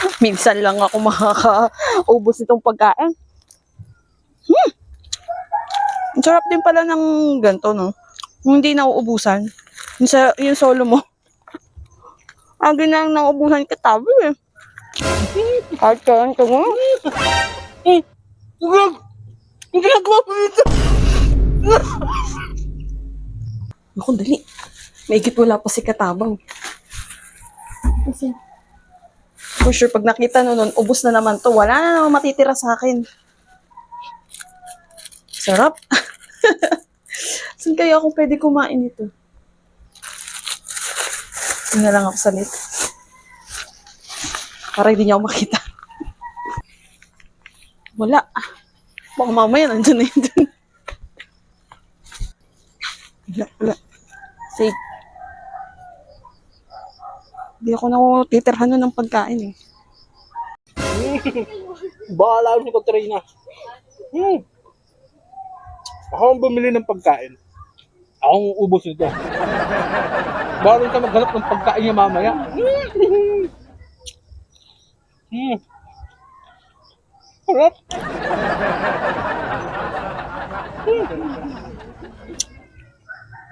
Minsan lang ako makakaubos nitong pagkain. Hmm. Ang sarap din pala ng ganito, no? Kung Hindi nauubusan. Yung, sa, yung solo mo. Agi na lang nauubusan ka tabi eh. Kahit ka ito mo. Huwag! Ang ginagawa mo dito! Naku, dali. Maigit wala pa si Katabang. Kasi, for sure, pag nakita no nun, ubos na naman to. Wala na naman matitira sa akin. Sarap. Saan kaya ako pwede kumain? Ito na lang ako sa net. Para hindi niya ako makita. Wala. Baka mamaya nandun na yun. Wala, wala. Safe. Hindi ako na nun ng pagkain eh. Bahala mo si Katrina. Hmm. Ako ang bumili ng pagkain. Ako ang ubos nito. Bahala ka maghanap ng pagkain niya mamaya. Hmm. Harap.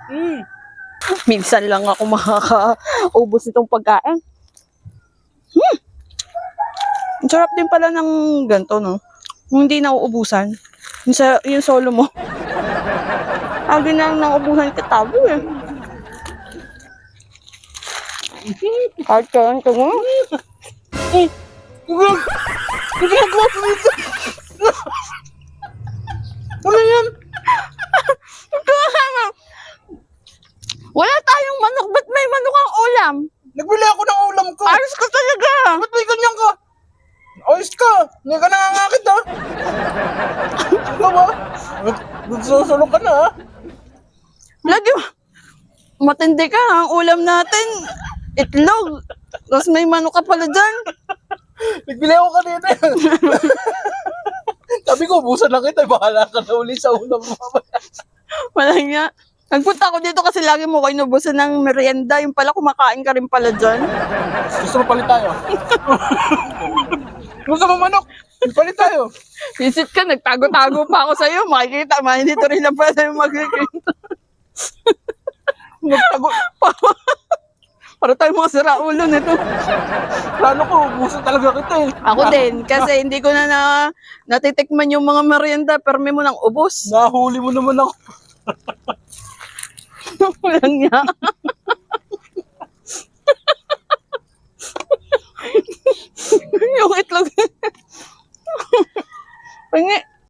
Hmm. Minsan lang ako makakaubos nitong pagkain. Hmm. Ang sarap din pala ng ganito, no? Kung hindi nauubusan. Yung, sa, yung solo mo. Agi na lang nauubusan ka tabi eh. Kahit ka ito mo. Huwag! Ang ginagawa mo dito! Ano yan? Wala tayong manok. Ba't may manok ang ulam? Nagbili ako ng ulam ko. Ayos ka talaga. Ba't may ganyan ka? Ayos ka! Hindi ka nangangakit ha? Ikaw ba? Nagsusulong ka na ha? Lagi matindi ka. Ang ulam natin, itlog. Tapos may manok ka pala dyan. Nagbili ako kanina. Sabi ko, busan lang kita. Bahala ka na uli sa ulam mo. Wala nga. Nagpunta ako dito kasi lagi mo ko inubusan ng merienda. Yung pala kumakain ka rin pala dyan. Gusto mo palit tayo? Gusto mo manok? Palit tayo. Visit ka, nagtago-tago pa ako sa'yo. Makikita, man, dito rin lang pala sa'yo makikita. Nagtago. Para tayo mga siraulo nito. Plano ko, busan talaga kita eh. Ako din, kasi hindi ko na, na natitikman yung mga merienda, perme mo nang ubos. Nahuli mo naman ako. Walang niya. yung